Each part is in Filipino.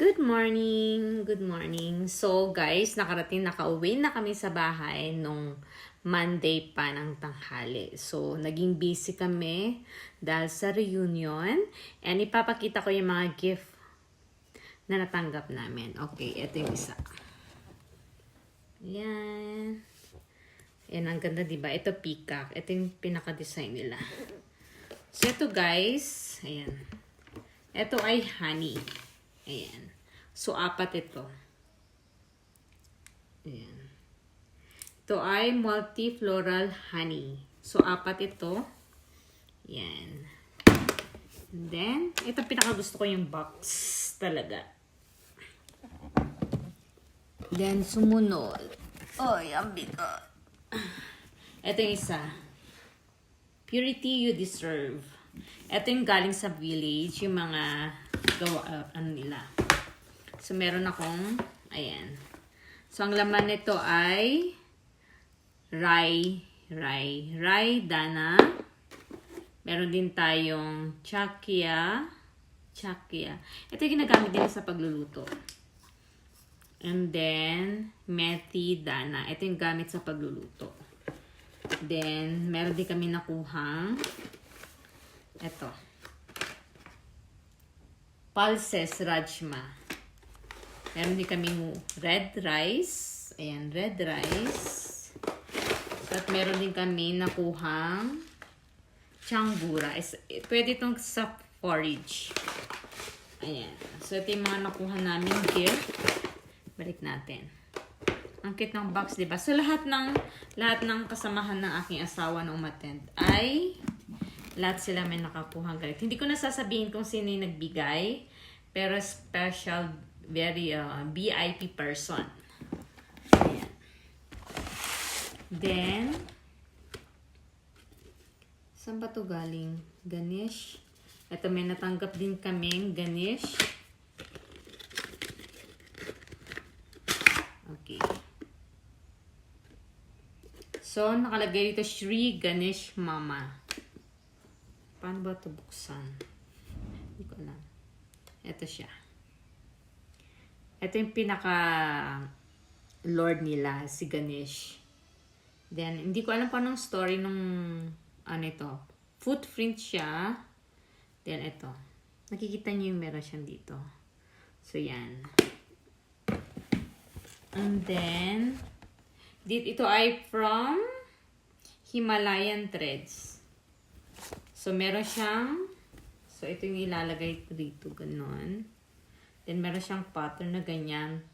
Good morning! Good morning! So guys, nakarating, nakauwi na kami sa bahay nung Monday pa ng tanghali. So, naging busy kami dahil sa reunion. And ipapakita ko yung mga gift na natanggap namin. Okay, ito yung isa. Yan. Yan, ang ganda, di ba? Ito peacock. Ito yung pinaka-design nila. So, ito guys, ayan. Ito ay honey. Ayan. So, apat ito. Ayan. Ito ay multi-floral honey. So, apat ito. Ayan. And then, ito pinaka-gusto ko yung box talaga. Then, sumunod. Oy, ang bigat. Ito yung isa. Purity you deserve. Ito yung galing sa village, yung mga gawa, uh, ano nila. So, meron akong, ayan. So, ang laman nito ay Rai, Rai, Rai Dana. Meron din tayong Chakia, Chakia. Ito yung ginagamit din sa pagluluto. And then, Methi Dana. Ito yung gamit sa pagluluto. Then, meron din kami nakuhang ito. Pulses Rajma. Meron din kami red rice. Ayan, red rice. At meron din kami nakuhang changgura. Pwede itong sa forage. Ayan. So, ito yung mga nakuha namin gift. Balik natin. Ang cute ng box, di ba? So, lahat ng, lahat ng kasamahan ng aking asawa na umattend ay lahat sila may nakakuha galit. Hindi ko nasasabihin kung sino yung nagbigay, pero special, very uh, VIP person. Then, saan ba to galing? Ganesh. Ito, may natanggap din kaming Ganesh. Okay. So, nakalagay dito Shri Ganesh Mama. Paano ba ito buksan? Hindi ko alam. Ito siya. Ito yung pinaka Lord nila, si Ganesh. Then, hindi ko alam pa nung story nung ano ito. Footprint siya. Then, ito. Nakikita niyo yung meron siyang dito. So, yan. And then, dito, ito ay from Himalayan Threads. So, meron siyang, so ito yung ilalagay ko dito, ganon. Then, meron siyang pattern na ganyan.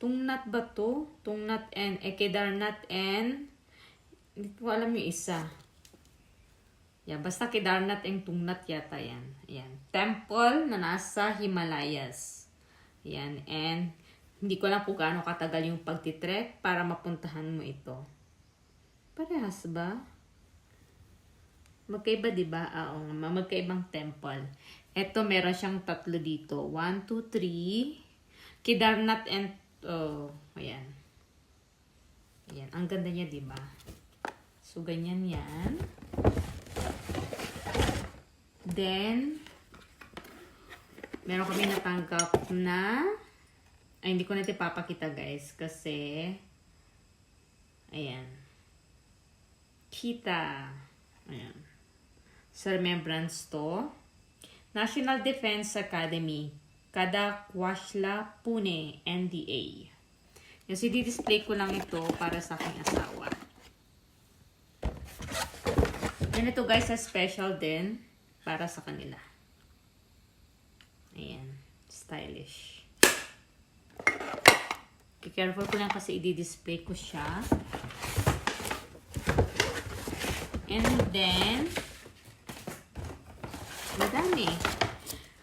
Tungnat ba to? Tungnat and, eh, Kedarnat and, hindi ko alam yung isa. Yeah, basta Kedarnat and Tungnat yata yan. Ayan. Temple na nasa Himalayas. Ayan. And, hindi ko alam kung gaano katagal yung pagtitrek para mapuntahan mo ito. Parehas ba? Magkaiba, di ba? Ah, Oo nga, magkaibang temple. Ito, meron siyang tatlo dito. One, two, three. Kedarnath and, oh, ayan. Ayan, ang ganda niya, di ba? So, ganyan yan. Then, meron kami natanggap na, ay, hindi ko na ito papakita, guys, kasi, ayan. Kita. Ayan sa remembrance to. National Defense Academy, Kadakwashla, Pune, NDA. Yung so, display ko lang ito para sa aking asawa. And ito guys, sa special din para sa kanila. Ayan, stylish. Okay, careful ko lang kasi i-display ko siya. And then, Madami.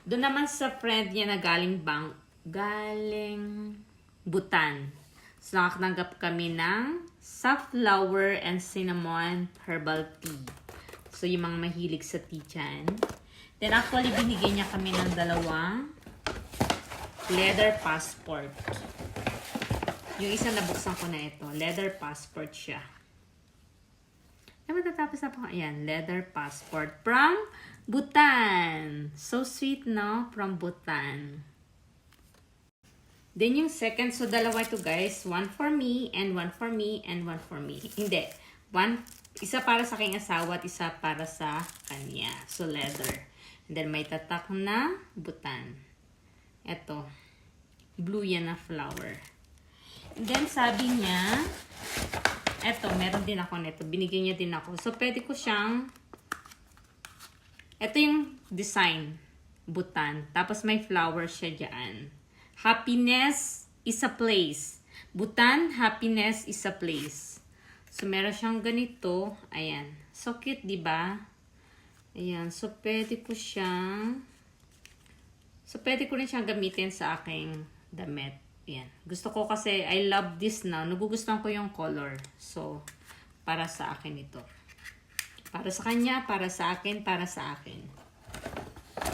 Doon naman sa friend niya na galing bang, galing Butan. So, nakatanggap kami ng safflower and cinnamon herbal tea. So, yung mga mahilig sa tea dyan. Then, actually, binigyan niya kami ng dalawang leather passport. Yung isa nabuksan ko na ito. Leather passport siya. Ay, matatapos na po. Ayan, leather passport from Bhutan. So sweet, no? From Bhutan. Then yung second, so dalawa ito guys. One for me, and one for me, and one for me. Hindi. One, isa para sa aking asawa at isa para sa kanya. So leather. And then may tatak na butan. Ito. Blue yan na flower. And then sabi niya, eto, meron din ako nito. Binigyan niya din ako. So pwede ko siyang, ito yung design. Butan. Tapos may flower siya dyan. Happiness is a place. Butan, happiness is a place. So, meron siyang ganito. Ayan. So, cute, di ba? Ayan. So, pwede ko siyang... So, pwede ko rin siyang gamitin sa aking damit. Ayan. Gusto ko kasi, I love this now. Nagugustuhan ko yung color. So, para sa akin ito. Para sa kanya, para sa akin, para sa akin.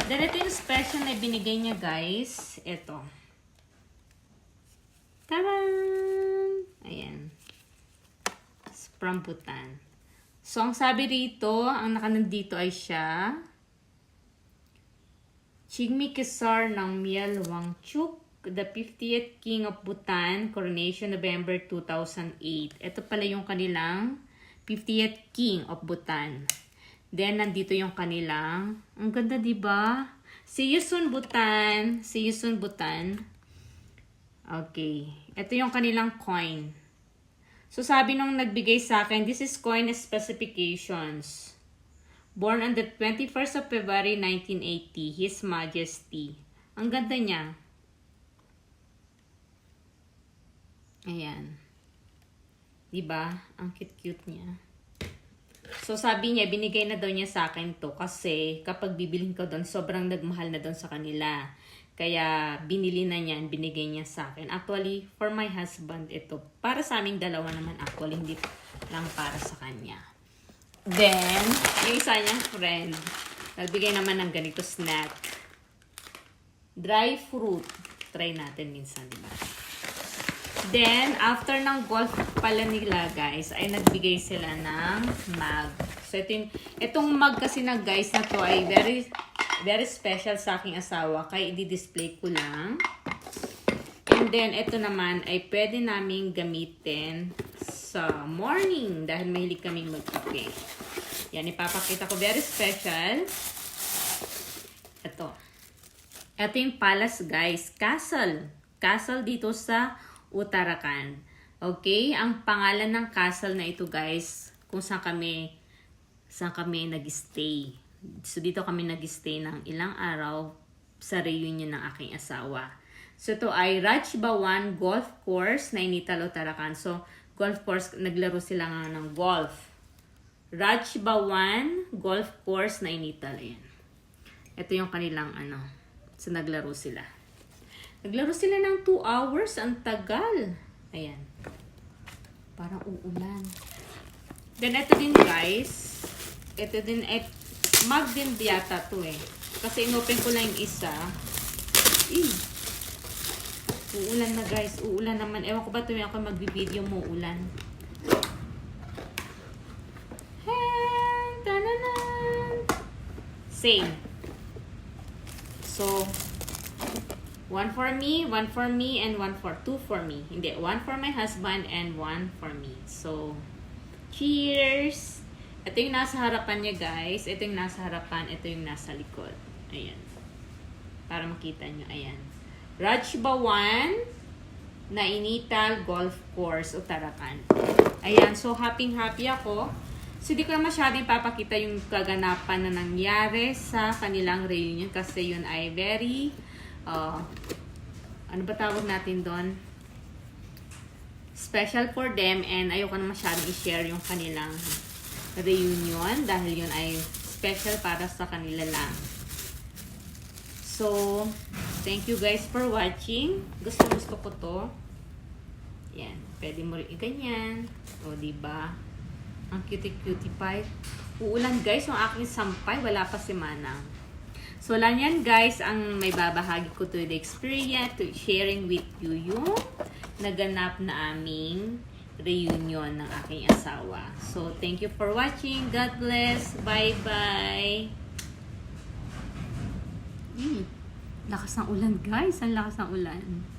Then, ito yung special na binigay niya, guys. Ito. Taran! Ayan. It's From Bhutan. So, ang sabi rito, ang nakanandito ay siya, Chigmi Kesar ng Miel Wangchuk, the 50th King of Bhutan, coronation November 2008. Ito pala yung kanilang 50th King of Bhutan. Then, nandito yung kanilang, ang ganda, di ba? See you soon, Bhutan. See you soon, Bhutan. Okay. Ito yung kanilang coin. So, sabi nung nagbigay sa akin, this is coin specifications. Born on the 21st of February 1980, His Majesty. Ang ganda niya. Ayan. Diba? Ang cute-cute niya. So, sabi niya, binigay na daw niya sa akin to kasi kapag bibilhin ko doon, sobrang nagmahal na doon sa kanila. Kaya, binili na niya, binigay niya sa akin. Actually, for my husband, ito. Para sa aming dalawa naman, actually, hindi lang para sa kanya. Then, yung isa niyang friend, nagbigay naman ng ganito snack. Dry fruit. Try natin minsan, di ba? Then, after ng golf pala nila, guys, ay nagbigay sila ng mug. So, ito yung, itong mug kasi na, guys, na to ay very, very special sa aking asawa. Kaya, i-display ko lang. And then, ito naman ay pwede naming gamitin sa morning dahil mahilig kaming magkape. Yan, ipapakita ko. Very special. Ito. Ito yung palace, guys. Castle. Castle dito sa Uttarakhand. Okay? Ang pangalan ng castle na ito, guys, kung saan kami saan kami nag-stay. So, dito kami nag-stay ng ilang araw sa reunion ng aking asawa. So, ito ay Raj Bawan Golf Course na Inital, Uttarakhand. So, golf course, naglaro sila nga ng golf. Raj Bawan Golf Course na Inital. Ayan. Ito yung kanilang ano. So, naglaro sila. Naglaro sila ng 2 hours. Ang tagal. Ayan. Parang uulan. Then, ito din guys. Ito din, et, mag din yata to eh. Kasi inopen ko lang yung isa. Eh. Uulan na guys. Uulan naman. Ewan ko ba tuwing ako magbibideo mo ulan. Hey! Tananan! Same. So, one for me, one for me, and one for, two for me. Hindi, one for my husband and one for me. So, cheers! Ito yung nasa harapan niya, guys. Ito yung nasa harapan, ito yung nasa likod. Ayan. Para makita nyo, ayan. Raj Bawan na Inital Golf Course, Uttarakhand. Ayan, so happy-happy ako. So, di ko masyadong papakita yung kaganapan na nangyari sa kanilang reunion kasi yun ay very, uh, ano ba tawag natin doon? Special for them and ayoko na masyadong i-share yung kanilang reunion dahil yun ay special para sa kanila lang. So, thank you guys for watching. Gusto gusto ko to. Yan. Pwede mo rin i-ganyan. O, diba? Ang cutie-cutie pie. Uulan guys, yung aking sampay. Wala pa si Manang. So, lang yan guys, ang may babahagi ko to the experience, to sharing with you yung naganap na aming reunion ng aking asawa. So, thank you for watching. God bless. Bye-bye. Mm. Lakas ng ulan, guys. Ang lakas ng ulan.